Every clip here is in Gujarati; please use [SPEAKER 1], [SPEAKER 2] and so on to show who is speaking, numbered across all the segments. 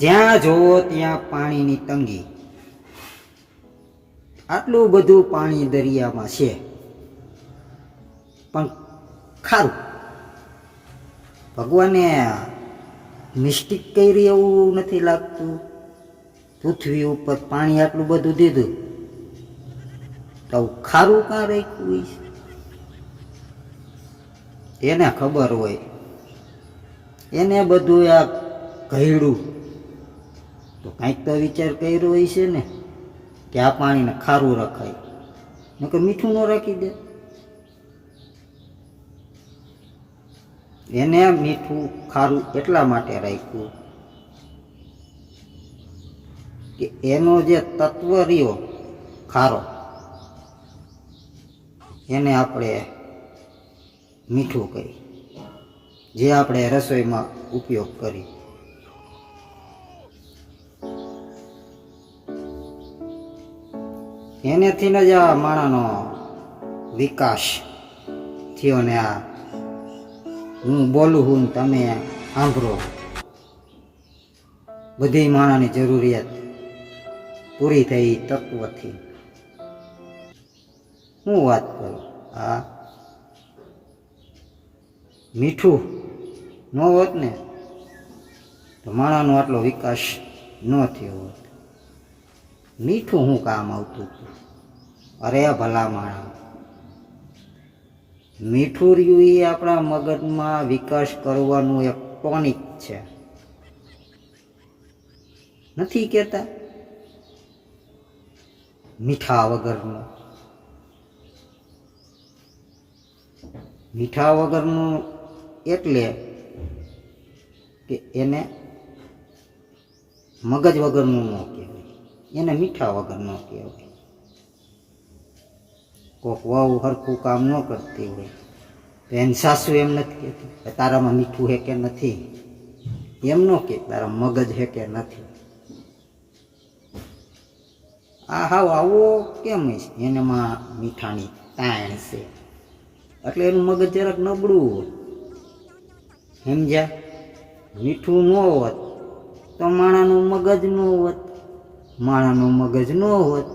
[SPEAKER 1] જ્યાં જોવો ત્યાં પાણીની તંગી. આટલું બધું પાણી દરિયામાં છે. પણ ખારું. ભગવાને મિસ્ટેક કરી એવું નથી લાગતું. પૃથ્વી ઉપર પાણી આટલું બધું દીધું. તો ખારું કાં રાખ્યું એને ખબર હોય. એને બધું આ ઘયડું તો કાંઈક તો વિચાર કર્યો હોય છે ને, કે આ પાણીને ખારું રખાય. નકર મીઠું ન રાખી દે. એને મીઠું ખારું એટલા માટે રાખ્યું કે એનો જે તત્વ રહ્યો ખારો, એને આપણે મીઠું કરી જે આપણે રસોઈમાં ઉપયોગ કરી એનેથી જ આ માણાનો વિકાસ થયો ને આ હું બોલું હું તમે સાંભળો. બધી માણાની જરૂરિયાત પૂરી થઈ તત્વથી. હું વાત કરું? આ મીઠું ન હોત ને, તો માણાનો આટલો વિકાસ ન થયો હોત. મીઠું હું કામ આવતું હતું? અરે ભલા માણા મીઠું રહ્યું એ આપણા મગજમાં વિકાસ કરવાનું એક ટોનિક છે. નથી કહેતા? મીઠા વગરનું. મીઠા વગરનું એટલે કે એને મગજ વગરનું ન કહેવાય. એને મીઠા વગર ન કહેવાય. કોક વહુ હરખું કામ ન કરતી હોય. તો સાસુ એમ નથી કહેતી કે તારામાં મીઠું હે કે નથી. એમ ન કે તારા મગજ હે કે નથી. આ હાવ આવો કેમ છે એનામાં મીઠાની તાણ છે. એટલે એનું મગજ જરાક નબળું હોય. સમજ્યા? મીઠું ન હોત, તો માણાનું મગજ ન હોત. માણાનું મગજ ન હોત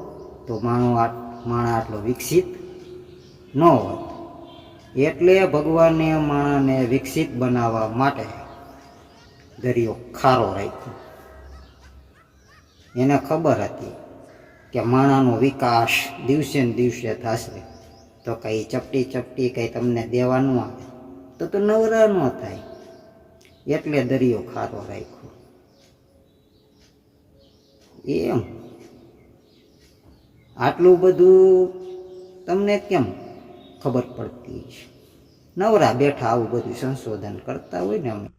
[SPEAKER 1] તો માણો આ માણા આટલો વિકસિત ન હોત. એટલે ભગવાને માણાને વિકસિત બનાવવા માટે દરિયો ખારો રાખ્યો. એને ખબર હતી કે માણાનો વિકાસ દિવસે ને દિવસે થશે. તો કંઈ ચપટી ચપટી કંઈ તમને દેવાનું આવે. તો તો નવરા ન થાય. એટલે દરિયો ખારો રાખ્યો. એમ. આટલું બધું તમને કેમ ખબર પડતી છે? નવરા બેઠા આવું બધું સંશોધન કરતા હોય ને અમે.